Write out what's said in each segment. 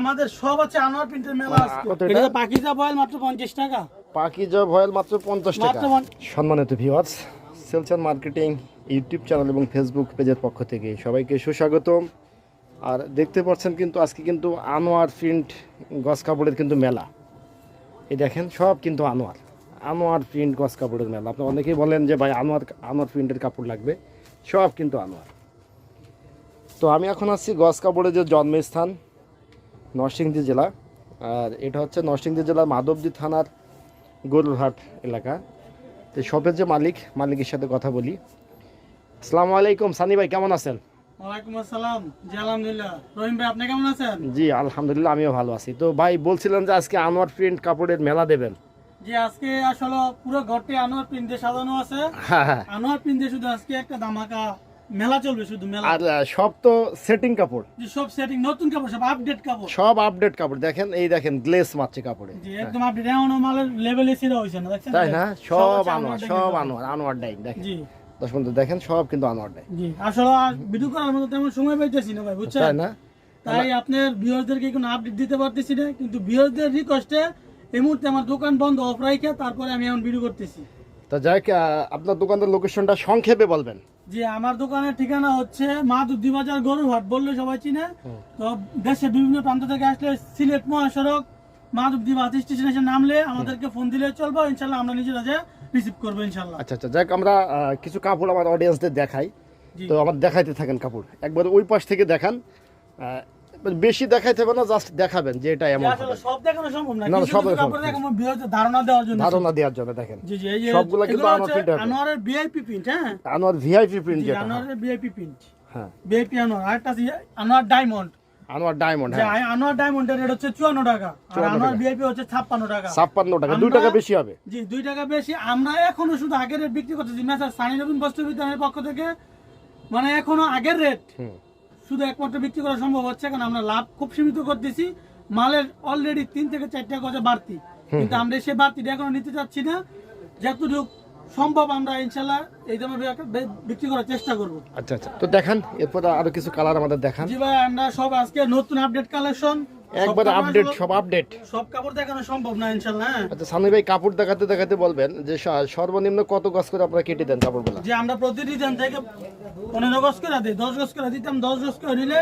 আমাদের সব আছে আনোয়ার প্রিন্টের মেলা আজকে। কত এটা? এটা? পাকিজা বয়েল মাত্র 50 টাকা। পাকিজা ভয়েল মাত্র পঞ্চাশ টাকা। সম্মানিত মার্কেটিং ইউটিউব চ্যানেল এবং ফেসবুক পেজের পক্ষ থেকে সবাইকে সুস্বাগতম। আর দেখতে পাচ্ছেন কিন্তু আজকে কিন্তু আনোয়ার প্রিন্ট গস কাপড়ের কিন্তু মেলা। এই দেখেন সব কিন্তু আনোয়ার। আনোয়ার প্রিন্ট গস কাপড়ের মেলা আপনি অনেকেই বলেন যে ভাই আনোয়ার আনোয়ার প্রিন্টের কাপড় লাগবে। সব কিন্তু আনোয়ার। তো আমি এখন আসছি গস কাপড়ের যে জন্মস্থান নরসিংদী জেলা। আর এটা হচ্ছে নরসিংদী জেলার মাধবদী থানার গরুরহাট এলাকা। তো শপের যে মালিক মালিকের সাথে কথা বলি। আসসালামু আলাইকুম সানি ভাই কেমন আছেন? ওয়ালাইকুম আসসালাম। জি আলহামদুলিল্লাহ। রহিম ভাই আপনি কেমন আছেন? জি আলহামদুলিল্লাহ আমিও ভালো আছি। তো ভাই বলছিলাম যে আজকে আনোয়ার প্রিন্ট কাপড়ের মেলা দেবেন। জি আজকে আসলে পুরো ঘরটি আনোয়ার সাজানো আছে। হ্যাঁ হ্যাঁ। আনোয়ার শুধু আজকে একটা ধামাকা মেলা চলবে শুধু মেলা। আর সব তো সেটিং কাপড়। যে সব সেটিং নতুন কাপড় সব আপডেট কাপড়। সব আপডেট কাপড়। দেখেন এই দেখেন গ্লেস মারছে কাপড়ে। জি একদম আপডেট এমন মালের লেভেলে ছিল হইছে না দেখছেন? তাই না? সব আনোয়ার সব আনোয়ার আনোয়ার ডাইন দেখেন। জি। দশ মিনিট দেখেন সব কিন্তু আনোয়ার ডাইন। জি আসলে আর ভিডিও করার মতো তেমন সময় পাইতেছি না ভাই বুঝছেন? তাই না? তাই আপনার ভিউয়ারদেরকে কোনো আপডেট দিতে পারতেছি না কিন্তু ভিউয়ারদের রিকোয়েস্টে এই মুহূর্তে আমার দোকান বন্ধ অফ রাইখে তারপরে আমি এখন ভিডিও করতেছি। তা যাই আপনার দোকানের লোকেশনটা সংক্ষেপে বলবেন। যে আমার দোকানের ঠিকানা হচ্ছে মা দুধি বাজার গরুরহাট বললে সবাই চিনে। তো দেশের বিভিন্ন প্রান্ত থেকে আসলে সিলেট মহাসড়ক মা দুধি বাস স্টেশনে এসে নামলে আমাদেরকে ফোন দিলে চলবো ইনশাল্লাহ আমরা নিজেরা যে রিসিভ করব ইনশাল্লাহ আচ্ছা আচ্ছা যাক আমরা কিছু কাপড় আমার অডিয়েন্সদের দেখাই। তো আমার দেখাইতে থাকেন কাপড়। একবার ওই পাশ থেকে দেখান। বেশি দেখাইতে হবে না জাস্ট দেখাবেন যে এটা এমন। সব দেখানো সম্ভব না সব ধারণা দেওয়ার জন্য ধারণা দেওয়ার জন্য দেখেন। জি জি এই যে সবগুলা কিন্তু আনোয়ার হচ্ছে আনোয়ারের ভিআইপি প্রিন্ট হ্যাঁ? আনোয়ার ভিআইপি প্রিন্ট যেটা। আনোয়ারের ভিআইপি প্রিন্ট হ্যাঁ। ভিআইপি আনোয়ার আরেকটা আনোয়ার ডায়মন্ড। আনোয়ার ডায়মন্ড হ্যাঁ। আনোয়ার ডায়মন্ডের রেট হচ্ছে চুয়ান্ন টাকা আর আনোয়ার টাকা। ভিআইপি হচ্ছে ছাপ্পান্ন টাকা। বেশি হবে। জি টাকা বেশি। আমরা এখনও শুধু আগের রেট বিক্রি করতেছি। মেসার সানি নবীন বস্ত্র বিতানের পক্ষ থেকে মানে এখনও আগের রেট হুম। শুধু একমাত্র বিক্রি করা সম্ভব হচ্ছে কারণ আমরা লাভ খুব সীমিত করতেছি। মালের অলরেডি তিন থেকে চারটা গজে বাড়তি। কিন্তু আমরা সে বাড়তিটা এখনও নিতে চাচ্ছি না। যতটুকু সম্ভব আমরা ইনশাল্লাহ এই দামে বিক্রি করার চেষ্টা করব। আচ্ছা আচ্ছা। তো দেখান এরপর আরও কিছু কালার আমাদের দেখান। জি ভাই আমরা সব আজকে নতুন আপডেট কালেকশন একবারে আপডেট সব আপডেট সব কাপড় দেখানো সম্ভব না ইনশাল্লাহ হ্যাঁ। আচ্ছা সানি ভাই কাপড় দেখাতে দেখাতে বলবেন যে সর্বনিম্ন কত গজ করে আপনারা কেটে দেন কাপড়গুলো? যে আমরা প্রতি ডিজাইন থেকে পনেরো গজ করে দিই দশ গজ করে দিতাম দশ গজ করে নিলে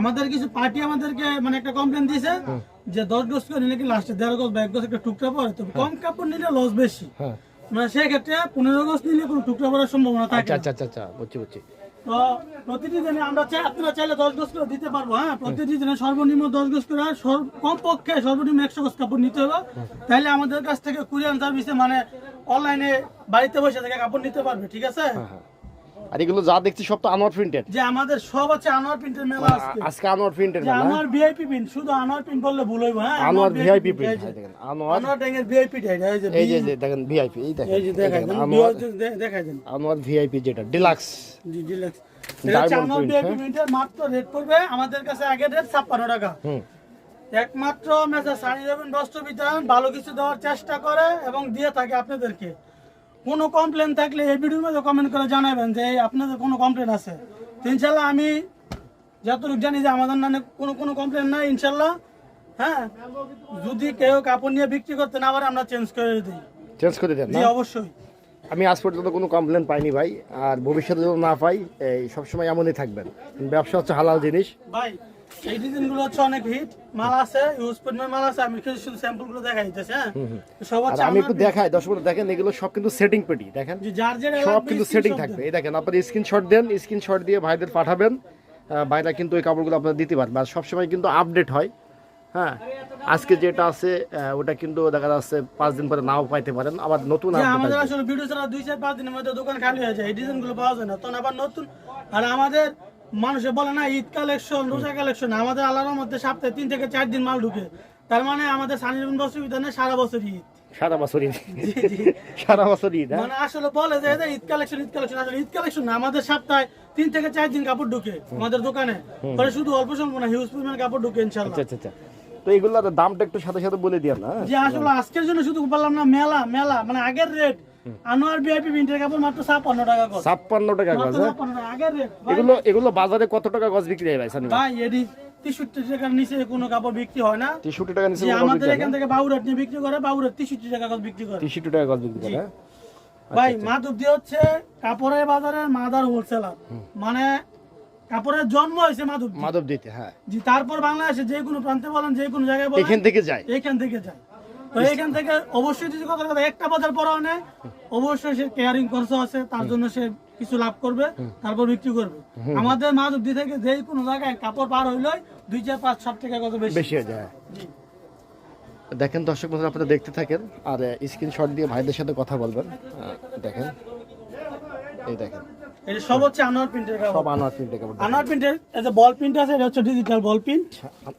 আমাদের কিছু পার্টি আমাদেরকে মানে একটা কমপ্লেন দিয়েছে যে দশ গজ করে নিলে কি লাস্টে দেড় গজ বা গজ একটা টুকরা পড়ে তো কম কাপড় নিলে লস বেশি। হ্যাঁ। মানে সেক্ষেত্রে পনেরো গজ নিলে কোনো টুকরা পড়ার সম্ভাবনা থাকে আচ্ছা আচ্ছা আচ্ছা আচ্ছা বুঝছি বুঝছি। তো প্রতিটি দিনে আমরা চাই আপনারা চাইলে দশ গজ করে দিতে পারব হ্যাঁ? প্রতিটি দিনে সর্বনিম্ন দশ গজ করে কমপক্ষে সর্বনিম্ন একশো গজ কাপড় নিতে হবে। তাহলে আমাদের কাছ থেকে কুরিয়ান সার্ভিসে মানে অনলাইনে বাড়িতে বসে থেকে কাপড় নিতে পারবে, ঠিক আছে? হ্যাঁ হ্যাঁ। আর এগুলো যা দেখছি সব তো আনোয়ার প্রিন্টেড যে আমাদের সব আছে আনোয়ার প্রিন্টের মেলা আজকে। আজকে আনোয়ার প্রিন্টের মেলা আনোয়ার ভিআইপি প্রিন্ট শুধু আনোয়ার প্রিন্ট বললে ভুল হইব হ্যাঁ? আনোয়ার ভিআইপি প্রিন্ট দেখেন আনোয়ার আনোয়ার ট্যাঙ্গের ভিআইপি টাইট এই যে এই যে দেখেন ভিআইপি এই দেখেন এই যে দেখেন, আনোয়ার দেখাই দেন আনোয়ার ভিআইপি যেটা ডিলাক্স জি ডিলাক্স এটা আনোয়ার ভিআইপি? প্রিন্টের মাত্র রেট পড়বে আমাদের কাছে আগের রেট ছাপ্পান্ন টাকা। হুম। একমাত্র মেজা সানি দেবেন বস্ত্র বিতরণ ভালো কিছু দেওয়ার চেষ্টা করে এবং দিয়ে থাকে আপনাদেরকে। কোনো কমপ্লেন থাকলে এই ভিডিওর মধ্যে কমেন্ট করে জানাবেন যে আপনাদের কোনো কমপ্লেন আছে? তো ইনশাল্লাহ আমি যতটুকু জানি যে আমাদের নামে কোনো কোনো কমপ্লেন নাই ইনশাল্লাহ হ্যাঁ? যদি কেউ কাপড় নিয়ে বিক্রি করতে না পারে আমরা চেঞ্জ করে দিই। চেঞ্জ করে দেন জি অবশ্যই। আমি আজ পর্যন্ত কোনো কমপ্লেন পাইনি ভাই আর ভবিষ্যতে যদি না পাই এই সবসময় এমনই থাকবেন। ব্যবসা হচ্ছে হালাল জিনিস। ভাই এই ডিজাইনগুলো হচ্ছে অনেক হিট মাল আছে ইউজ পরিমাণ মাল আছে আমি কিছু স্যাম্পলগুলো দেখাই দিতেছি হ্যাঁ? সব হচ্ছে আমি একটু দেখাই দশ মিনিট দেখেন এগুলো সব কিন্তু সেটিং পেটি দেখেন? যে যার সব কিন্তু সেটিং থাকবে। এই দেখেন আপনার স্ক্রিনশট দেন স্ক্রিনশট দিয়ে ভাইদের পাঠাবেন। ভাইরা কিন্তু ওই কাপড়গুলো আপনার দিতে পারবে আর সবসময় কিন্তু আপডেট হয় হ্যাঁ? আজকে যেটা আছে ওটা কিন্তু দেখা যাচ্ছে পাঁচ দিন পরে নাও পাইতে পারেন। আবার নতুন আমাদের আসলে ভিডিও ছাড়া দুই চার পাঁচ দিনের মধ্যে দোকান খালি হয়ে যায় এই ডিজাইনগুলো পাওয়া যায় না। তখন আবার নতুন আর আমাদের মানুষে বলে না ঈদ কালেকশন রোজা কালেকশন আমাদের আল্লাহর মধ্যে সপ্তাহে তিন থেকে চার দিন মাল ঢুকে। তার মানে আমাদের বছর বিধানে সারা বছর ঈদ। সারা বছর ঈদ। জি, জি। সারা বছর ঈদ হ্যাঁ? মানে আসলে বলে যে ঈদ কালেকশন ঈদ কালেকশন আসলে ঈদ কালেকশন না আমাদের সপ্তাহে তিন থেকে চার দিন কাপড় ঢুকে আমাদের দোকানে। পরে শুধু অল্প না হিউজ পরিমাণ কাপড় ঢুকে আচ্ছা আচ্ছা আচ্ছা। তো এগুলোর দামটা একটু সাথে সাথে বলে দিন না যে আসলে আজকের জন্য শুধু বললাম না মেলা মেলা মানে আগের রেট আনোয়ার ভিআইপি প্রিন্টের কাপড় মাত্র ছাপ্পান্ন টাকা গজ। ছাপ্পান্ন টাকা গজ হ্যাঁ? এগুলো এগুলো বাজারে কত টাকা গজ বিক্রি হয় ভাই সানি ভাই এডি তেষট্টি টাকার নিচে কোনো কাপড় বিক্রি হয় না। তেষট্টি টাকা নিচে আমাদের এখান থেকে বাউরাট নিয়ে বিক্রি করে বাউরাট তেষট্টি টাকা গজ বিক্রি করে। তেষট্টি টাকা গজ বিক্রি করে হ্যাঁ? ভাই মাধব দিয়ে হচ্ছে কাপড়ের বাজারে মাদার হোলসেলার মানে কাপড়ের জন্ম হয়েছে মাধব মাধব দিতে হ্যাঁ। জি তারপর বাংলাদেশে যে কোনো প্রান্তে বলেন যে কোনো জায়গায় বলেন এখান থেকে যায়। এইখান থেকে যায়। তো এইখান থেকে অবশ্যই যদি কথা কথা একটা বাজার পরাও নেয় অবশ্যই সে কেয়ারিং খরচ আছে তার জন্য সে কিছু লাভ করবে তারপর বিক্রি করবে। আমাদের মাছ অব্দি থেকে যে কোনো জায়গায় কাপড় পার হইলেই দুই চার পাঁচ সাত টাকা কত বেশি। বেশি হয়ে যায়। দেখেন দর্শক বন্ধুরা আপনারা দেখতে থাকেন আর স্ক্রিনশট দিয়ে ভাইদের সাথে কথা বলবেন। দেখেন। এই দেখেন। এটা সব হচ্ছে আনোয়ার প্রিন্টের কাপড়। সব আনোয়ার প্রিন্টের কাপড়। আনোয়ার প্রিন্টের যে বল প্রিন্ট আছে এটা হচ্ছে ডিজিটাল বল প্রিন্ট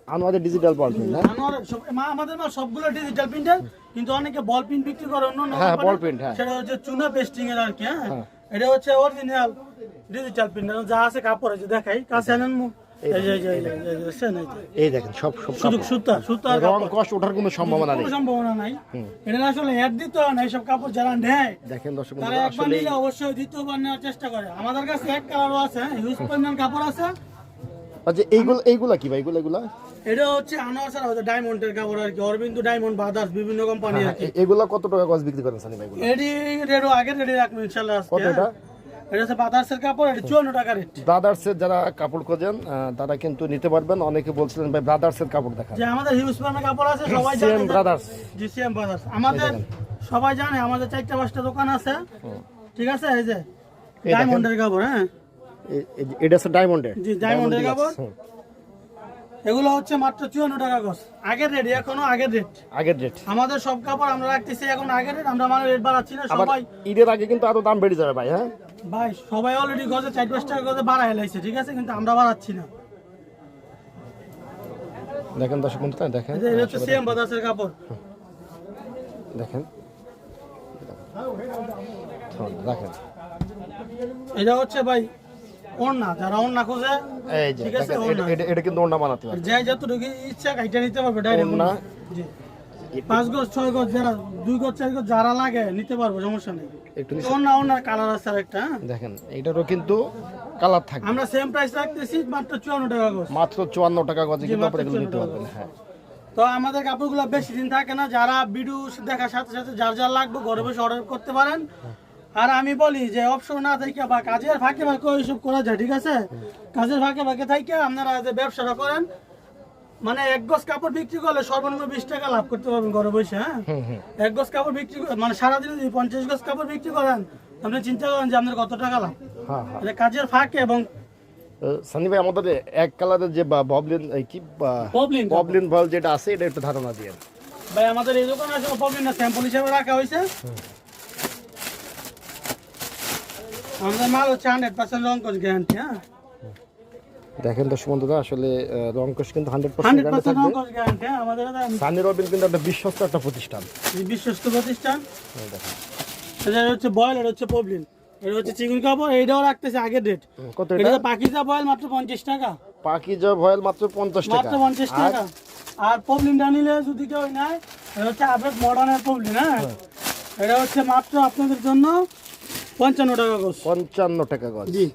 আনোয়ারের ডিজিটাল বল প্রিন্ট হ্যাঁ আনোয়ার সব- মা আমাদের মা সবগুলো ডিজিটাল প্রিন্টের কিন্তু অনেকে বল প্রিন্ট বিক্রি করে অন্য অন্য হ্যাঁ, হ্যাঁ। সেটা হচ্ছে চুনা পেস্টিং এর আর কি হ্যাঁ। এটা হচ্ছে অরিজিনাল ডিজিটাল প্রিন্ট যা আছে কাপড় আছে দেখাই কাছে আনেন এই যে এই যে এই যে, এই যে, দেখছেন, এই যে। এই দেখেন সব সব শুধু সুতা সুতা রং কাপড়। ওঠার কোনো সম্ভাবনা নেই। সম্ভাবনা নাই। এটা আসলে অ্যাড দিতে হয় না এইসব কাপড় যারা নেয় দেখেন দর্শক বন্ধুরা একবার নিলে অবশ্যই দ্বিতীয়বার নেওয়ার চেষ্টা করে। আমাদের কাছে এক কালারও আছে হিউজ পরিমাণ কাপড় আছে। আচ্ছা এইগুলো এইগুলা কি ভাই? এগুলো এগুলা? এটা হচ্ছে আনোয়ার ডায়মন্ডের কাপড় আর কি অরবিন্দু ডায়মন্ড বাদাস বিভিন্ন কোম্পানি আর এগুলা কত টাকা গজ বিক্রি করেন সানি ভাই এগুলো? এডি রেডো আগে রেডি রাখবেন ইনশাআল্লাহ কত এটা? এটা হচ্ছে কাপড় এটা টাকা রেট। ব্রাদার্সের যারা কাপড় খোঁজেন আহ, তারা কিন্তু নিতে পারবেন। অনেকে বলছিলেন ভাই ব্রাদার্সের কাপড় দেখান। যে আমাদের হিউজ পরিমাণ কাপড় আছে সবাই যে- ব্রাদার্স জি সিএম বাদাস আমাদের সবাই জানে আমাদের চারটা পাঁচটা দোকান আছে। ঠিক আছে এই যে ডায়মন্ডের কাপড় হ্যাঁ? এটা হচ্ছে ডায়মন্ডের। জি, ডায়মন্ডের কাপড়। এগুলো হচ্ছে মাত্র চুয়ান্ন টাকা গজ। আগের রেট এখনও আগের রেট। আগের রেট। আমাদের সব কাপড় আমরা রাখতেছি এখন আগের রেট আমরা মানে রেট বাড়াচ্ছি না আবার সবাই ঈদের আগে কিন্তু আরও দাম বেড়ে যাবে ভাই হ্যাঁ? ভাই সবাই অলরেডি গজে চার পাঁচ টাকা গজে বাড়াই লাইছে ঠিক আছে? কিন্তু আমরা বাড়াচ্ছি না। দেখেন দর্শক বন্ধু তাই দেখেন যে এটা হচ্ছে সিএম বাদাসের কাপড়। দেখেন। দেখেন। এটা হচ্ছে ভাই ওড়না যারা ওড়না খোঁজে এই যে ঠিক আছে, এটা- কিন্তু ওন্না বানাতে যে যতটুকু ইচ্ছা কাইটা নিতে পারবে ডাইরেক্ট ওড়না। জি। পাঁচ গজ ছয় গজ যারা দুই গজ চার গজ যারা লাগে নিতে পারব সমস্যা নেই। একটু ওড়না কালার আছে একটা হ্যাঁ? দেখেন এটারও কিন্তু কালার থাকবে। আমরা সেম প্রাইস রাখতেছি মাত্র চুয়ান্ন টাকা গজ। মাত্র চুয়ান্ন টাকা গজে কিন্তু আপনারা এগুলো নিতে পারবেন হ্যাঁ। তো আমাদের কাপড়গুলো বেশি দিন থাকে না যারা ভিডিও দেখার সাথে সাথে যার যার লাগবে ঘরে বসে অর্ডার করতে পারেন। আর আমি বলি যে অপশন না থেকে বা কাজের ফাঁকে ফাঁকে ওইসব করা যায় ঠিক আছে? কাজের ফাঁকে ফাঁকে থেকে আপনারা যে ব্যবসাটা করেন মানে এক গজ কাপড় বিক্রি করলে সর্বনিম্ন বিশ টাকা লাভ করতে পারবেন ঘরে বসে হ্যাঁ? এক গজ কাপড় বিক্রি করে- মানে সারাদিনে যদি পঞ্চাশ গজ কাপড় বিক্রি করেন আপনি চিন্তা করেন যে আপনার কত টাকা লাভ। হ্যাঁ হ্যাঁ। কাজের ফাঁকে এবং সানি ভাই আমাদের এক কালারের যে ববলিন কি বা- প্রবলেম ববলিন। বল যেটা আছে এটা একটু ধারণা দিয়ে ভাই আমাদের এই দোকানে আসলে প্রবলেম না স্যাম্পল হিসেবে রাখা হয়েছে। আমাদের মাল হচ্ছে হান্ড্রেড পার্সেন্ট রং গ্যারান্টি হ্যাঁ? দেখেন দর্শক বন্ধুরা আসলে রংকশ কিন্তু হান্ড্রেড পার্সেন্ট হ্যাঁ সানি রবিন কিন্তু একটা বিশ্বস্ত একটা প্রতিষ্ঠান। বিশ্বস্ত প্রতিষ্ঠান। দেখেন। এটা হচ্ছে বয়েল এটা হচ্ছে পবলিন এটা হচ্ছে চিকুন কাপড় এইটাও রাখতেছে আগের রেট হুম, কত এটা? এটা পাকিজা বয়েল মাত্র পঞ্চাশ টাকা। পাকিজা ভয়েল মাত্র পঞ্চাশ টাকা। মাত্র পঞ্চাশ টাকা। আর পবলিনটা নিলে যদি কেউ নেয় এটা হচ্ছে আপডেট মডার্নের পবলিন হ্যাঁ? এটা হচ্ছে মাত্র আপনাদের জন্য পঞ্চান্ন টাকা গোস পঞ্চান্ন টাকা গজ। জি।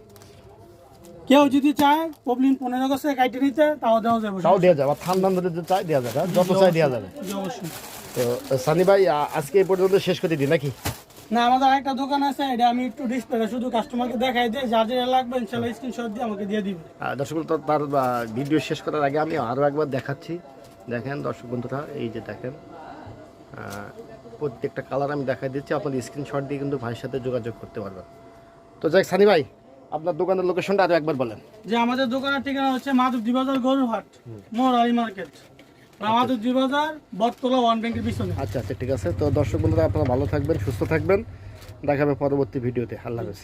কেউ যদি চায় পবলিন পনেরো গছে কাইটে নিতে তাও দেওয়া যাবে। তাও দেওয়া যাবে ঠান্ডা ধরে যে চাই দেওয়া যাবে যত চাই দেওয়া যাবে। অবশ্যই। তো সানি ভাই আজকে এই পর্যন্ত শেষ করে দিই নাকি? না আমাদের একটা দোকান আছে এটা আমি একটু ডিসপ্লে শুধু কাস্টমারকে দেখাই দিই যা যা লাগবে ইনশাল্লাহ স্ক্রিনশট দিয়ে আমাকে দিয়ে দিবে। দর্শক তো তার ভিডিও শেষ করার আগে আমি আরও একবার দেখাচ্ছি। দেখেন দর্শক বন্ধুরা এই যে দেখেন প্রত্যেকটা কালার আমি দেখাই দিচ্ছি আপনার স্ক্রিনশট দিয়ে কিন্তু ভাইয়ের সাথে যোগাযোগ করতে পারবেন। তো যাক সানি ভাই আপনার দোকানের লোকেশনটা আরও একবার বলেন। যে আমাদের দোকানের ঠিকানা হচ্ছে মাধবদী বাজার গরুহাট মোর আলী মার্কেট। মাধবদী বাজার বটতলা ওয়ান ব্যাংকের পিছনে। আচ্ছা আচ্ছা ঠিক আছে। তো দর্শক বন্ধুরা আপনারা ভালো থাকবেন সুস্থ থাকবেন। দেখা দেখাবে পরবর্তী ভিডিওতে। আল্লাহ হাফেজ।